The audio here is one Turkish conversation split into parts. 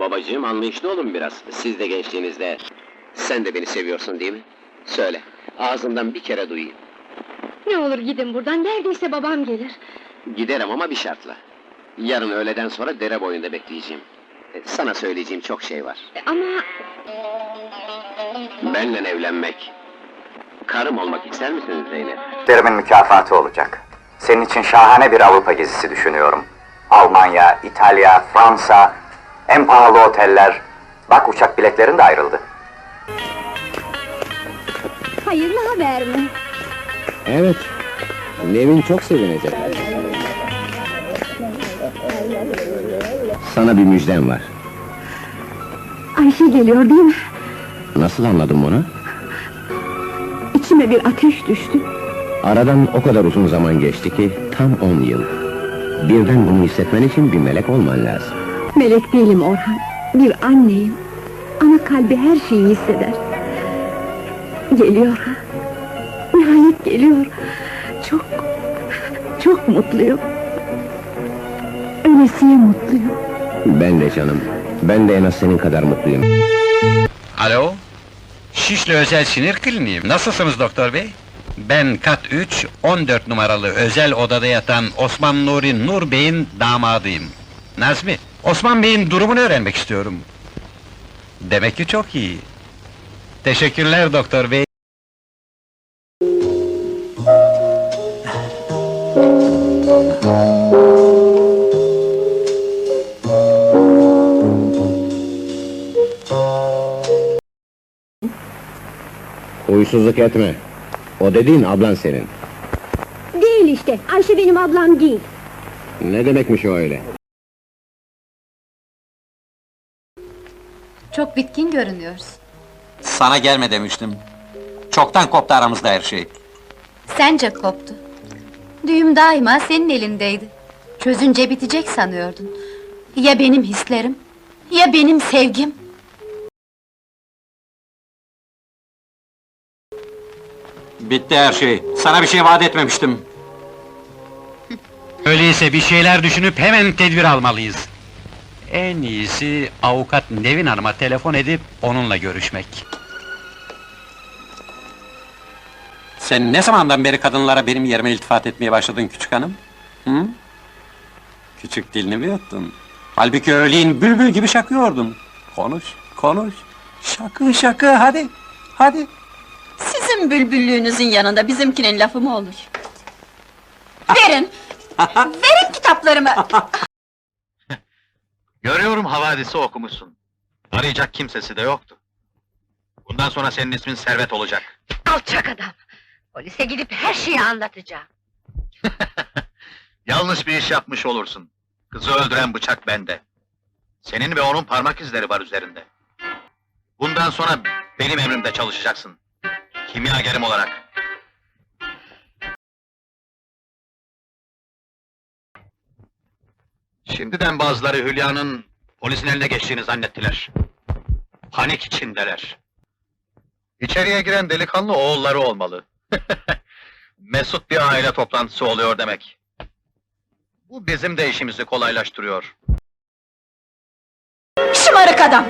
Babacığım anlayışlı olun biraz. Siz de gençliğinizde... Sen de beni seviyorsun değil mi? Söyle, ağzından bir kere duyayım. Ne olur gidin buradan, neredeyse babam gelir. Giderim ama bir şartla. Yarın öğleden sonra dere boyunda bekleyeceğim. E, Sana söyleyeceğim çok şey var. Ama Benle evlenmek. Karım olmak ister misiniz Zeynep? Derimin mükafatı olacak. Senin için şahane bir Avrupa gezisi düşünüyorum. Almanya, İtalya, Fransa, en pahalı oteller. Bak uçak biletlerin de ayrıldı. hayırlı haber mi? Evet. Nevin çok sevinecek. Sana bir müjdem var. Ayşe geliyor değil mi? Nasıl anladın bunu? İçime bir ateş düştü. Aradan o kadar uzun zaman geçti ki tam 10 yıl. Birden bunu hissetmen için bir melek olman lazım. Melek değilim Orhan, bir anneyim. Ana kalbi her şeyi hisseder. Geliyor. Nihayet geliyor. Çok, çok mutluyum. Ölesiye mutluyum. Ben de canım. Ben de en az senin kadar mutluyum. Alo? Şişli Özel Sinir Kliniği. Nasılsınız doktor bey? Ben kat 3, 14 numaralı özel odada yatan Osman Nuri Nur Bey'in damadıyım. Nazmi, Osman Bey'in durumunu öğrenmek istiyorum. Demek ki çok iyi. Teşekkürler doktor bey. Huysuzluk etme. O dediğin ablan senin. Değil işte, Ayşe benim ablam değil. Ne demekmiş o öyle? Çok bitkin görünüyorsun. Sana gelme demiştim. Çoktan koptu aramızda her şey. Sence koptu. Düğüm daima senin elindeydi. Çözünce bitecek sanıyordun. Ya benim hislerim? Ya benim sevgim? Bitti her şey. Sana bir şey vaat etmemiştim. Öyleyse bir şeyler düşünüp hemen tedbir almalıyız. En iyisi avukat Nevin Hanım'a telefon edip onunla görüşmek. Sen ne zamandan beri kadınlara benim yerime iltifat etmeye başladın küçük hanım? Hı? Küçük dilini mi yuttun? Halbuki öğleyin bülbül gibi şakıyordun. Konuş, konuş. Şakı şakı hadi, hadi. Sizin bülbüllüğünüzün yanında bizimkinin lafı mı olur? Verin! Verin kitaplarımı! Görüyorum havadisi okumuşsun. Arayacak kimsesi de yoktu. Bundan sonra senin ismin Servet olacak. Alçak adam! Polise gidip her şeyi anlatacağım. Yanlış bir iş yapmış olursun. Kızı öldüren bıçak bende. Senin ve onun parmak izleri var üzerinde. Bundan sonra benim emrimde çalışacaksın. Kimyagerim olarak. Şimdiden bazıları Hülya'nın polisin eline geçtiğini zannettiler. Panik içindeler. İçeriye giren delikanlı oğulları olmalı. Mesut bir aile toplantısı oluyor demek. Bu bizim de işimizi kolaylaştırıyor. Şımarık adam!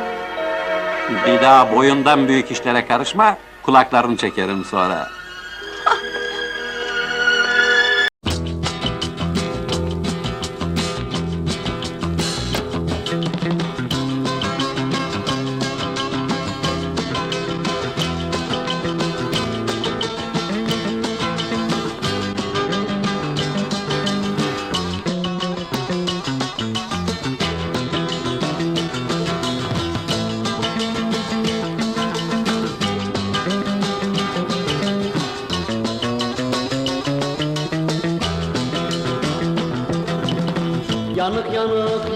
Bir daha boyundan büyük işlere karışma, kulaklarını çekerim sonra. Yanık yanık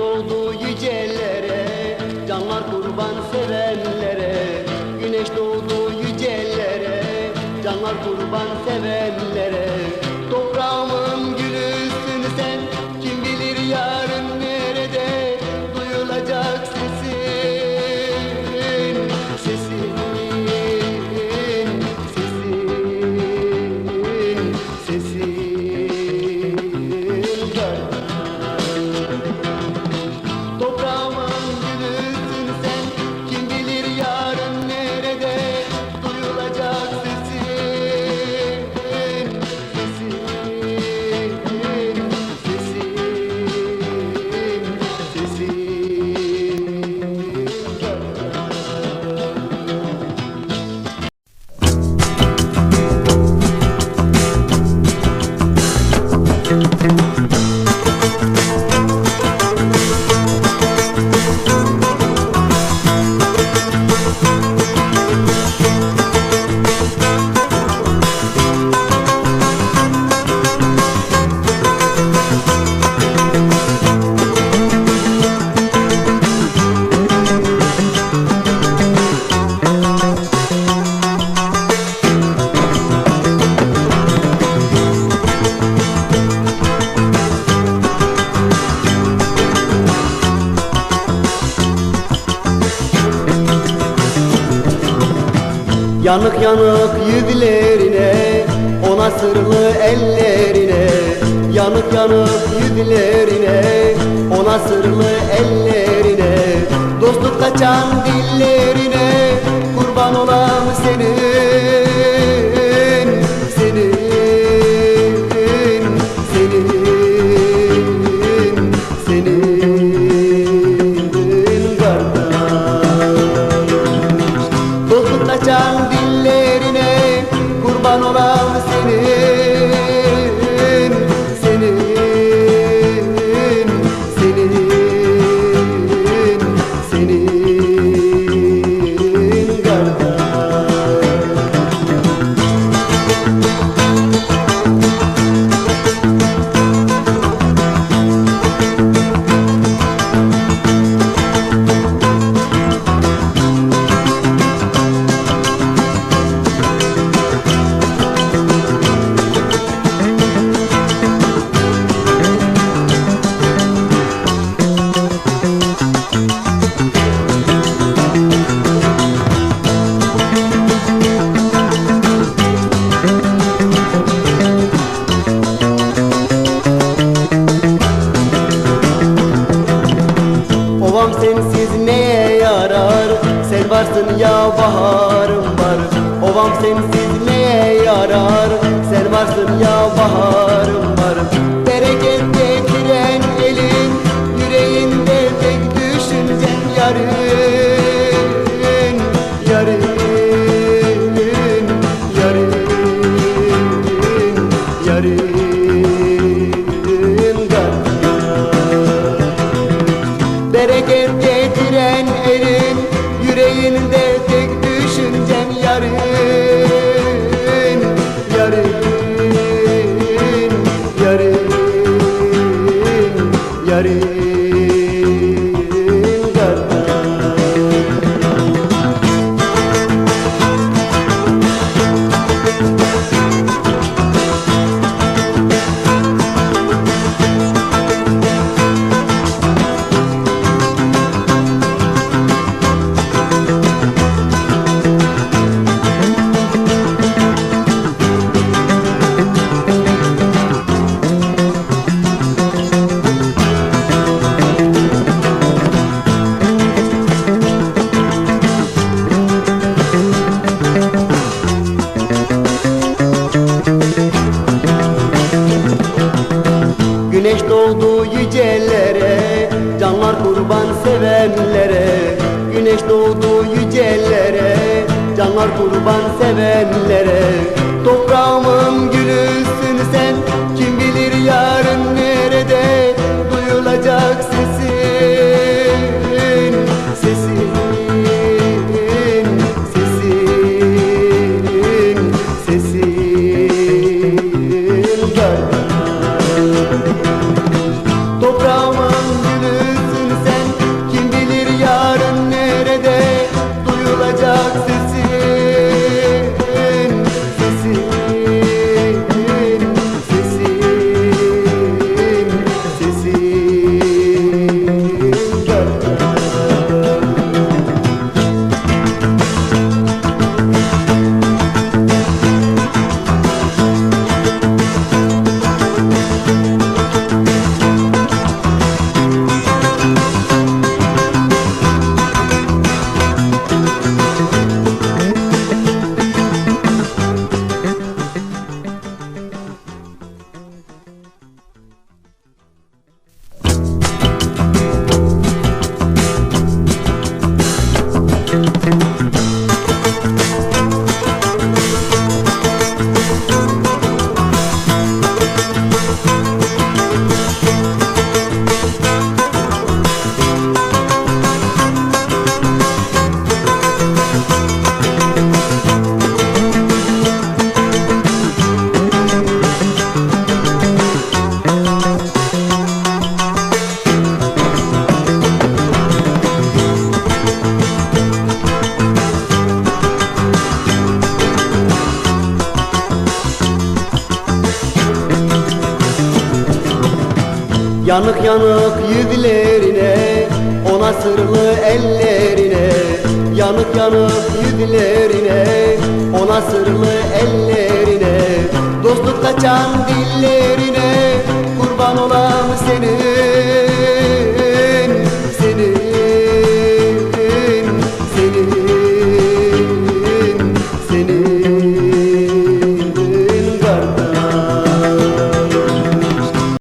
doğdu yücelere Canlar kurban sever. Yanık yanık yüzlerine Ona sırlı ellerine. Yanık yanık yüzlerine Ona sırlı ellerine. Dostluk kaçan dillerine Kurban olam senin. sensiz neye yarar. Sen varsın ya baharım var. Ovam sensiz neye yarar. Sen varsın ya baharım var. Berekette tren elin Yüreğinde tek düşüncem yarın. Kurban sevenlere Yanık yüzlerine Ona sırlı ellerine Yanık yanık yüzlerine Ona sırlı ellerine Dostluk kaçan dillerine Kurban olam senin